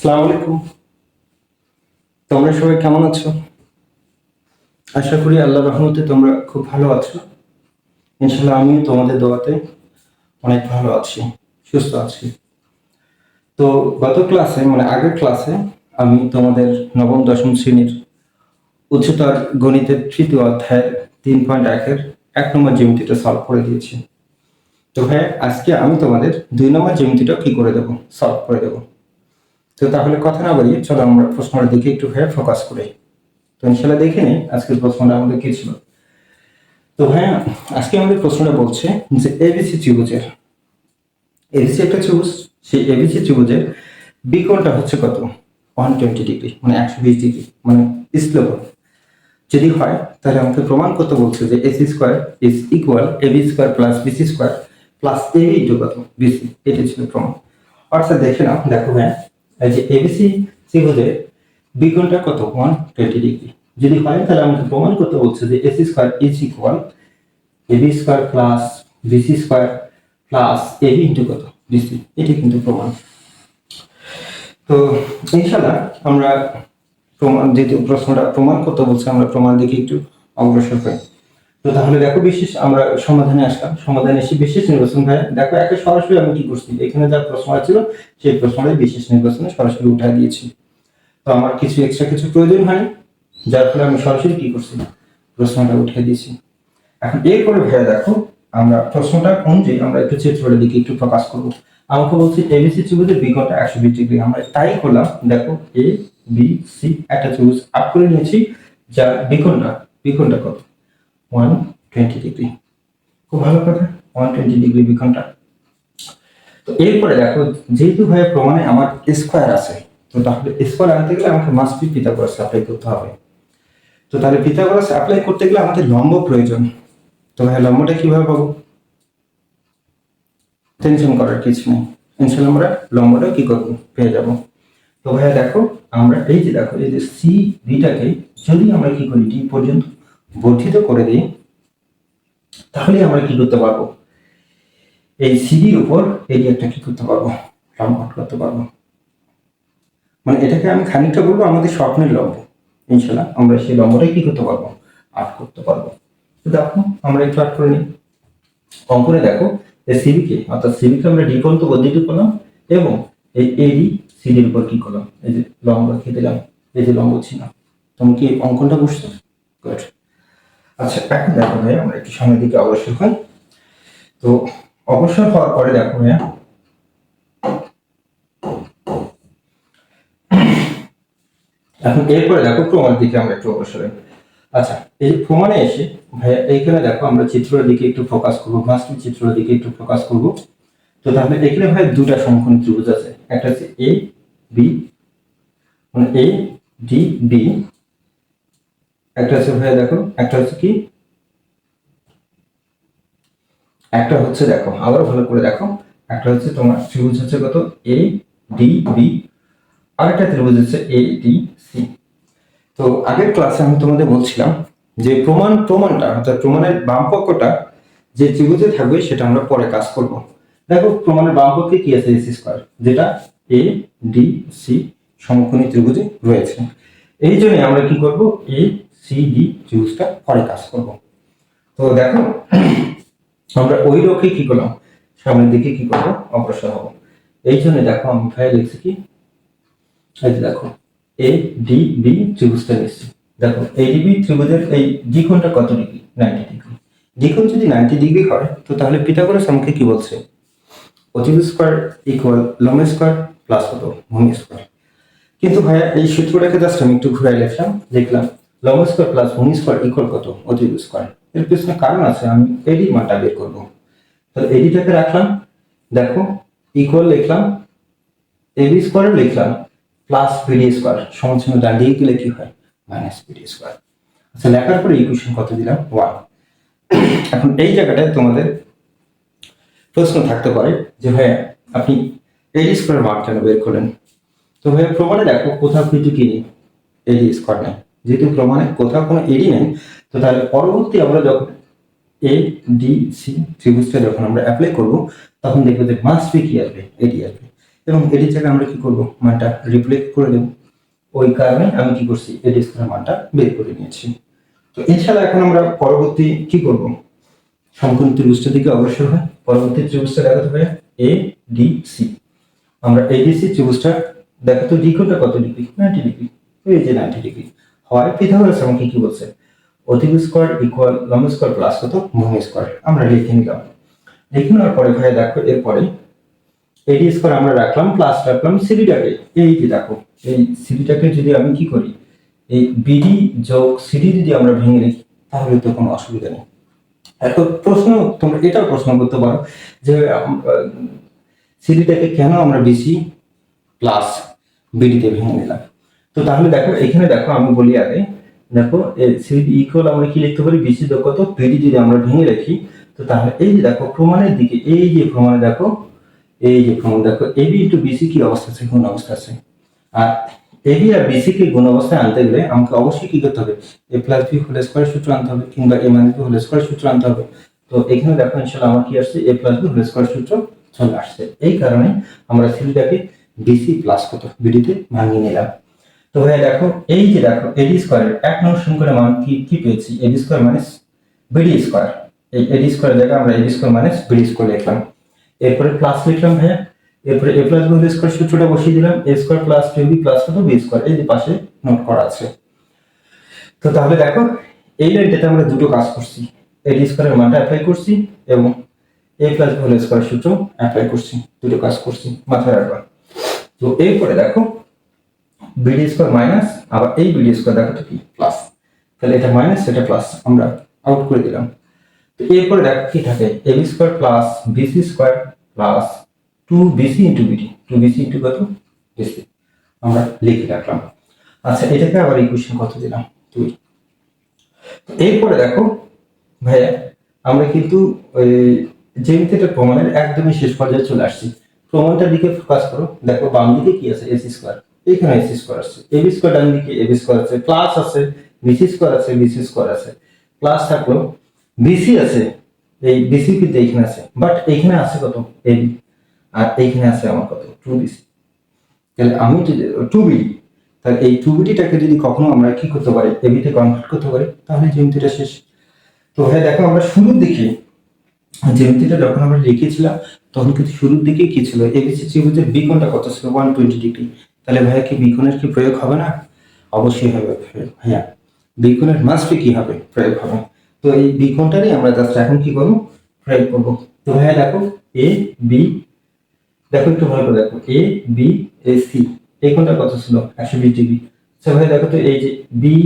আসসালামু আলাইকুম। তোমরা সবাই কেমন আছো? আশা করি আল্লাহ রহমতে তোমরা খুব ভালো আছো। ইনশাল্লাহ আমিও তোমাদের দোয়াতে অনেক ভালো আছি, সুস্থ আছি। তো গত ক্লাসে মানে আগের ক্লাসে, আমি তোমাদের নবম, দশম শ্রেণির উচ্চতর গণিতের তৃতীয় অধ্যায়ের তিন পয়েন্ট একের এক নম্বর জ্যামিতিটা সলভ করে দিয়েছি। তো হ্যাঁ আজকে আমি তোমাদের দুই নম্বর জ্যামিতিটা কি করে দেবো? সলভ করে দেবো। তো তাহলে কথা না বাড়িয়ে চলো আমরা প্রশ্নটার দিকে একটু হ্যাঁ ফোকাস করি। তো ইনশাল্লাহ দেখে নিই, আজকের প্রশ্নটা আমাদের কি ছিল? তো হ্যাঁ আজকে আমাদের প্রশ্নটা বলছে যে এবিসি ত্রিভুজের এবিসি একটা ত্রিভুজ, সেই এবিসি ত্রিভুজের বিকোণটা হচ্ছে কত? ওয়ান টোয়েন্টি ডিগ্রি মানে একশো বিশ ডিগ্রি মানে স্লোপ। যদি হয়, তাহলে আমাকে প্রমাণ করতে বলছে যে AC square is equal AB square plus BC square plus AB into কত? বিসি এটি ছিল প্রমাণ। অর্থাৎ দেখে নাও, দেখো হ্যাঁ যে এবিসি ত্রিভুজের বিকোণটা কত? ওয়ান টোয়েন্টি ডিগ্রি যদি হয়, তাহলে আমাকে প্রমাণ করতে বলছে যে AC square is equal AB square plus BC square plus AB into কত? বিসি এটি কিন্তু প্রমাণ। তো ইনশাল্লাহ আমরা প্রমাণ যেহেতু প্রশ্নটা প্রমাণ করতে বলছে, আমরা প্রমাণ দিকে একটু অগ্রসর হই। তো তাহলে দেখো বিশেষ আমরা সমাধানে আসলাম। সমাধানে এসে বিশেষ নির্বাচন ভাই দেখো একে সরাসরি আমি কি করছি? এখানে যা প্রশ্ন ছিল সেই প্রশ্নটাই বিশেষ নির্বাচনে সরাসরি উঠাই দিয়েছি তো আমার কিছু এক্সট্রা কিছু প্রয়োজন হয়নি, যার ফলে আমি সরাসরি কি করছি? প্রশ্নটা উঠিয়ে দিয়েছি। এখন এরপরে ভাইয়া দেখো, আমরা প্রশ্নটা অনুযায়ী আমরা একটু চিত্রের দিকে একটু প্রকাশ করব। আমাকে বলছি এবিসি ত্রিভুজের বিকটটা একশো বিশ ডিগ্রি। আমরা তাই করলাম, দেখো এ বি সি একটা ত্রিভুজ আপ করে নিয়েছি, যার বিকোণটা বিকোণটা কত? ওয়ান টোয়েন্টি ডিগ্রি খুব ভালো কথা ওয়ান টোয়েন্টি ডিগ্রি বিকোণটা তো এরপরে দেখো, যেহেতু ভাই প্রমাণে আমার স্কোয়ার আছে, তো তাহলে স্কোয়ার আনতে গেলে আমাকে মাস্ট বি পিথাগোরাস অ্যাপ্লাই করতে হবে। তো তাহলে পিথাগোরাস অ্যাপ্লাই করতে গেলে আমাদের লম্ব প্রয়োজন। তো ভাই লম্বটা কীভাবে পাবো? টেনশন করার কিছু নেই। ইনশাল্লাহ আমরা লম্বটা কি করব? পেয়ে যাব। তো ভাইয়া, দেখো, আমরা এই যে দেখো, এই যে সি বিটাকে যদি আমরা কি করি ডি পর্যন্ত বর্ধিত করে দিই, তাহলে আমরা কি করতে পারব? এই সিডির উপর একটা কি করতে পারব? লম্ব করতে পারব। মানে এটাকে আমি খানিকটা বলব আমাদের স্বপ্নের লম্ব। ইনশাল্লাহ আমরা সেই লম্বটাই কি করতে পারব? আট করতে পারব। তো দেখো, আমরা একটু আট করে নিই। অঙ্কনে দেখো, এই সিবিকে অর্থাৎ সিবিকে আমরা ডি পর্যন্ত বর্ধিত করলাম এবং এই এডি সিডির উপর কি করলাম? এই যে লম্ব রেখে দিলাম। এই যে লম্ব ছিল। তুমি কি অঙ্কনটা বুঝছ? গুড আচ্ছা এখন দেখো ভাই আমরা একটু সামনের দিকে অগ্রসর হই। তো অগ্রসর হওয়ার পরে দেখো ভাইয়া, এখন এরপরে দেখো প্রমাণের দিকে আমরা একটু অগ্রসর হই। আচ্ছা এই প্রমাণে এসে ভাইয়া, এইখানে দেখো আমরা চিত্রের দিকে একটু ফোকাস করব মাস্টার চিত্রের দিকে একটু ফোকাস করব। তো তাহলে এখানে ভাই দুটা সমকোণী ত্রিভুজ আছে। একটা হচ্ছে এ বি মানে এ ডি বি একটা হচ্ছে ভাইয়া দেখো, একটা হচ্ছে কি? একটা হচ্ছে দেখো আবার ভালো করে দেখো, একটা হচ্ছে তোমার ত্রিভুজ হচ্ছে কত? এ ডি বি আরেকটা ত্রিভুজ হচ্ছে এ ডি সি তো আগের ক্লাসে আমি তোমাদের বলছিলাম যে প্রমাণ, প্রমাণটা, অর্থাৎ প্রমাণের বাম পক্ষটা যে ত্রিভুজে থাকবে সেটা আমরা পরে কাজ করব। দেখো, প্রমাণের বাম পক্ষে কি আছে এসি স্কোয়ার যেটা এ ডি সি সমকোণী ত্রিভুজে রয়েছে। এই জন্য আমরা কি করব? এ সি ডি ত্রিভুজটা পরে কাজ করব। তো দেখো, আমরা ওই লক্ষ্যে কি করলাম? সামনের দিকে কি করব? অগ্রসর হব। এই জন্য দেখো, আমি ভাই লিখছি কি? এই দেখো এ ডি বি ত্রিভুজটা নিচ্ছি। দেখো এডিবি ত্রিভুজের এই দ্বিকোণটা কত ডিগ্রি? Ninety degree. দ্বিকোণ যদি নাইনটি ডিগ্রি হয়, তো তাহলে পিথাগোরাস আমাকে কি বলছে? অতিভুজ স্কোয়ার ইকুয়াল লম্ব স্কোয়ার প্লাস কত? ভূমি স্কোয়ার। কিন্তু ভাইয়া, এই সূত্রটাকে জাস্ট আমি একটু ঘুরাই লিখলাম লিখলাম লম্ব স্কোয়ার প্লাস ভূমি স্কোয়ার ইকুয়াল কত? অতিভুজ স্কোয়ার এর পিছনে কারণ আছে, আমি এডি মানটা বের করব। তাহলে এডিটাকে রাখলাম। দেখো ইকুয়াল লিখলাম। এবি স্কোয়ার লিখলাম। প্লাস বিডি স্কোয়ার ডান দিকে গেলে কি হয়? মাইনাস বিডি স্কোয়ার আচ্ছা লেখার পরে ইকুয়েশন কত দিলাম? ওয়ান এখন এই জায়গাটায় তোমাদের প্রশ্ন থাকতে পারে যে, ভাইয়া, আপনি এডি স্কোয়ার মান কেন বের করলেন? তো ভাইয়া, প্রমাণে দেখো কোথাও কিন্তু কি নেই? এডি স্কোয়ার নেই। যেহেতু প্রমাণে কোথাও কোনো এডি নেই, তো তাহলে পরবর্তী আমরা যখন এ ডি সি ত্রিভুজটা যখন আমরা অ্যাপ্লাই করব, তখন দেখব যে মাস্ট বি কি আসবে এডি আসবে। এবং এটির জায়গায় আমরা কি করব? মানটা রিপ্লেস করে দেব। ওই কারণে আমি কি করছি? এডি স্কোয়ার মানটা বের করে নিয়েছি। তো এছাড়া এখন আমরা পরবর্তী কি করব? সমকোণ ত্রিভুজটার দিকে অগ্রসর হয় পরবর্তী ত্রিভুজটা দেখাতে হবে এ ডি সি আমরা এডিসি ত্রিভুজটা দেখাতো দ্বিগুণটা কত ডিগ্রি নাইনটি ডিগ্রি এই যে নাইনটি ডিগ্রি হয় পিথাগোরাস আমাকে কি কি বলছে? অতিভু স্কোয়ার ইকুয়াল লম্ব স্কোয়ার প্লাস কত? ভূমি স্কোয়ার আমরা লিখে নিলাম। লিখে নেওয়ার পরে ভাই দেখো, এরপরে এডি স্কোয়ার আমরা রাখলাম প্লাস রাখলাম সিডিটাকে এই যে দেখো, এই সিডিটাকে যদি আমি কি করি, এই বিডি যোগ সিডি যদি আমরা ভেঙে লিখি তাহলে তো কোনো অসুবিধা নেই। এখন প্রশ্ন, তোমরা এটাও প্রশ্ন করতে পারো যে সিডিটাকে কেন আমরা বিসি প্লাস বিডিতে ভেঙে নিলাম? তো তাহলে দেখো, এখানে দেখো আমি বলি আগে, দেখো সিডি ইকুয়াল আমরা কি লিখতে পারি? বিসি কত? বিডি যদি আমরা ভেঙে রাখি, তো তাহলে এই যে দেখো, প্রমাণের দিকে, এই যে প্রমাণে দেখো, এই যে প্রমাণ, দেখো এবি ইন্টু বিসি কি অবস্থা আছে? কোন অবস্থা আছে। আর এবি আর বিসি কে গুণ অবস্থায় আনতে গেলে আমাকে অবশ্যই কি করতে হবে? A plus B whole square সূত্র আনতে হবে, কিংবা A minus B whole square সূত্র আনতে হবে। তো এখানে দেখো, ইনশাআল্লাহ আমার কি আসছে? A plus B whole square সূত্র চলে আসছে। এই কারণে আমরা সিলিটাকে বিসি প্লাস কত? বিডিতে ভাঙিয়ে নিলাম। তো ভাই দেখো, এই যে দেখো এডি স্কোয়ারের এক নম্বর সমীকরণের মান কি কি পেয়েছি? AD square minus BD square এই এডি স্কোয়ারের জায়গায় আমরা AD square minus BD square লিখলাম। এরপরে প্লাস লিখলাম ভাইয়া। এরপরে এ প্লাস বি স্কোয়ার সূত্রটা বসিয়ে দিলাম। A square plus two B plus কত বি স্কোয়ার এই যে পাশে নোট করা আছে। তো তাহলে দেখো, এই লাইনটাতে আমরা দুটো কাজ করছি। এডি স্কোয়ারের মানটা অ্যাপ্লাই করছি এবং এ প্লাস হোল স্কোয়ার সূত্র অ্যাপ্লাই করছি। দুটো কাজ করছি মাথায় রাখবা। তো এরপরে দেখো বিডি স্কোয়ার মাইনাস আবার এই বিডি স্কোয়ার দেখো তো কি? প্লাস তাহলে এটা মাইনাস এটা প্লাস আমরা আউট করে দিলাম। তো এরপরে দেখো কি থাকে? A B square plus BC square plus two BC into BD two BC into কত? বিসি আমরা লিখে রাখলাম। আচ্ছা এটাকে আবার ইকুয়েশন কত দিলাম? দুই। এরপরে দেখো, ভাইয়া, আমরা কিন্তু ওই জ্যামিতিটা প্রমাণের একদমই শেষ পর্যায়ে চলে আসছি। প্রমাণটার দিকে ফোকাস করো। দেখো বাম দিকে কি আছে? এসি স্কোয়ার এখানে এসি স্কোয়ার আছে। এবি স্কোয়ার ডান দিকে এবি স্কোয়ার আছে। প্লাস আছে বিসি স্কোয়ার আছে বিসি স্কোয়ার আছে। প্লাস থাকল বিসি আছে। এই বিসি কিন্তু এইখানে আছে। বাট এইখানে আছে কত? এবি আর এইখানে আছে আমার কত? টু বিসি তাহলে আমি টু বিডি তাহলে এই টু বিডিটাকে যদি কখনো আমরা কি করতে পারি? এ এবিতে কনভার্ট করতে পারি? তাহলে জ্যামিতিটা শেষ। তো হ্যাঁ দেখো আমরা শুরুর দিকে, জ্যামিতিটা যখন আমরা লিখেছিলাম, তখন কিন্তু শুরুর দিকে কি ছিল? এবিসি ত্রিভুজের বিকোণটা কত ছিল? ওয়ান টোয়েন্টি ডিগ্রি তাহলে ভাইয়া কি বিকোণের কি প্রয়োগ হবে না? অবশ্যই হবে ভাইয়া। বিকোণের মাস্টে কি হবে? প্রয়োগ হবে। তো এই বিকোণটারই আমরা জাস্ট এখন কি করব? প্রয়োগ করব। তো ভাইয়া দেখো এ বি দেখো একটু ভালো করে দেখো। এ বি এ সি এই কোণটা কত ছিল? একশো বিশ ডিগ্রি। আচ্ছা ভাই দেখো তো এই যে বি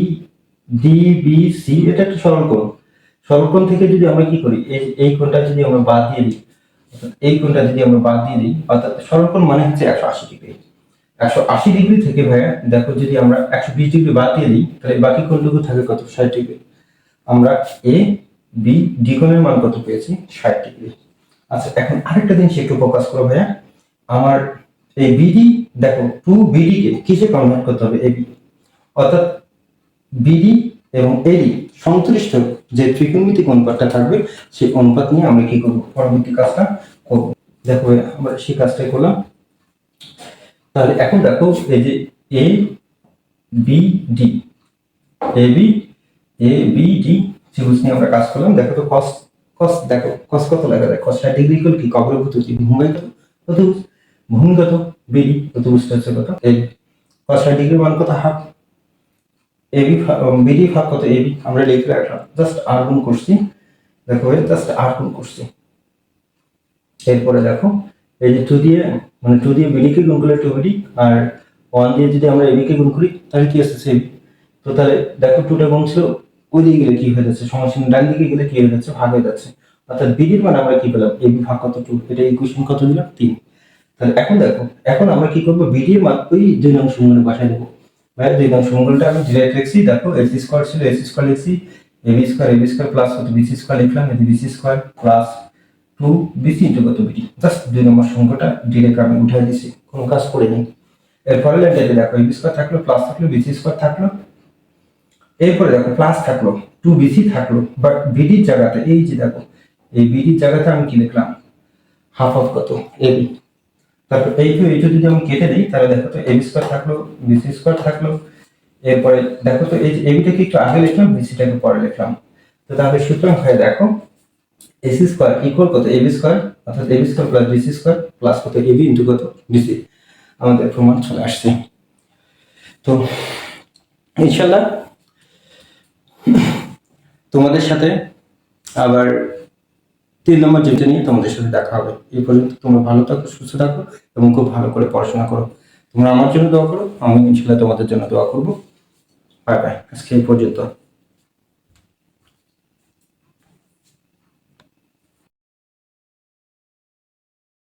ডি বি সি এটা একটা সরল কোণ সরল কোণ থেকে যদি আমরা কি করি? এই এই কোণটা যদি আমরা বাদ দিয়ে দিই এই কোণটা যদি আমরা বাদ দিয়ে দিই, অর্থাৎ সরল কোণ মানে হচ্ছে একশো আশি ডিগ্রি। একশো আশি ডিগ্রি থেকে ভাইয়া, দেখো যদি আমরা একশো বিশ ডিগ্রি বাদ দিয়ে দিই, তাহলে বাকি কোণটুকু থাকে কত? ষাট ডিগ্রি। আমরা এ বি ডি কোণের মান কত পেয়েছি? ষাট ডিগ্রি। আচ্ছা এখন আরেকটা জিনিস একটু ফোকাস করো ভাইয়া। আমার এই বিডি দেখো টু বিডি কে কিসে কনভার্ট করতে হবে? এবি অর্থাৎ বিডি এবং এডি সংশ্লিষ্ট যে ত্রিকোণমিতিক অনুপাতটা থাকবে, সেই অনুপাত নিয়ে আমরা কি করব? পরবর্তী কাজটা করব। দেখো আমরা সেই কাজটাই করলাম। তাহলে এখন দেখো এই যে A B D A B A B D ত্রিভুজ নিয়ে আমরা কাজ করলাম। দেখো তো কস কস দেখো কস কত লেখা যায়? কস ষাট ডিগ্রি করলে কি? কবরভূত ভূমিগত। অতিভুজ ভূমিগত বিডি অতিভুজটা হচ্ছে কত এই কস ষাট ডিগ্রি মান কত? হাফ এবি বিডি ভাগ কত? এবি আমরা লিখে রাখলাম। জাস্ট আর গুণ করছি। দেখো জাস্ট আর গুণ করছি। এরপরে দেখো এই যে টু দিয়ে মানে টু দিয়ে বিডি কে গুণ করলে টু বিডি আর ওয়ান দিয়ে যদি আমরা এবিকে গুণ করি, তাহলে কি আসছে এবি তো তাহলে দেখো টুটা গুণ ছিল, ওই দিকে গেলে কি হয়ে যাচ্ছে? সমস্যা ডান দিকে গেলে কি হয়ে যাচ্ছে? ভাগ হয়ে যাচ্ছে। অর্থাৎ বিডির মানে আমরা কি পেলাম? এবি ভাগ কত? টু এটা ইকুয়েশন কত দিলাম? তিন। তাহলে এখন দেখো, এখন আমরা কি করব? বিডির মান, ওই দুই নং সমীকরণে বসাই দেবো। ভাই দুই নং সমীকরণটা আমি ডিরেক্ট লিখছি দেখো এস স্কোয়ার ছিল এস স্কোয়ার লিখছি। AB square AB square plus কত বিসি স্কোয়ার লিখলাম এদি BC square plus two BC কত বিডি জাস্ট দুই নম্বর সংখ্যাটা ডিরেক্ট আমি উঠে দিছি কোনো কাজ করিনি এরপরে লাইনটাতে দেখো এবি স্কোয়ার থাকল প্লাস থাকল বিসি স্কোয়ার থাকল। এরপরে দেখো প্লাস থাকল টু বিসি থাকল বাট বিডির জায়গাতে, এই যে দেখো, এই বিডির জায়গাতে আমি কি লিখলাম? হাফ অফ কত? এবি তারপর এই তো এইটা যদি আমি কেটে দিই, তাহলে দেখো তো এবি স্কোয়ার থাকল বিসি স্কোয়ার থাকল। এরপরে দেখো তো, এই এবিটাকে একটু আগে লিখলাম বিসিটাকে পরে লিখলাম। তো তাহলে সুতরাং হয়ে দেখো এসি স্কোয়ার ইকুয়াল কত এবি স্কোয়ার অর্থাৎ AB square plus BC square plus কত এবি ইন্টু কত বিসি আমাদের প্রমাণ চলে আসছে। তো ইনশাল্লাহ তোমাদের সাথে আবার তিন নম্বর যেটা নিয়ে তোমাদের সাথে দেখা হবে। এই পর্যন্ত তোমরা ভালো থাকো, সুস্থ থাকো এবং খুব ভালো করে পড়াশোনা করো। তোমরা আমার জন্য দোয়া করো আমি ইনশাল্লাহ তোমাদের জন্য দোয়া করব। Bye bye. আজকে এই পর্যন্ত।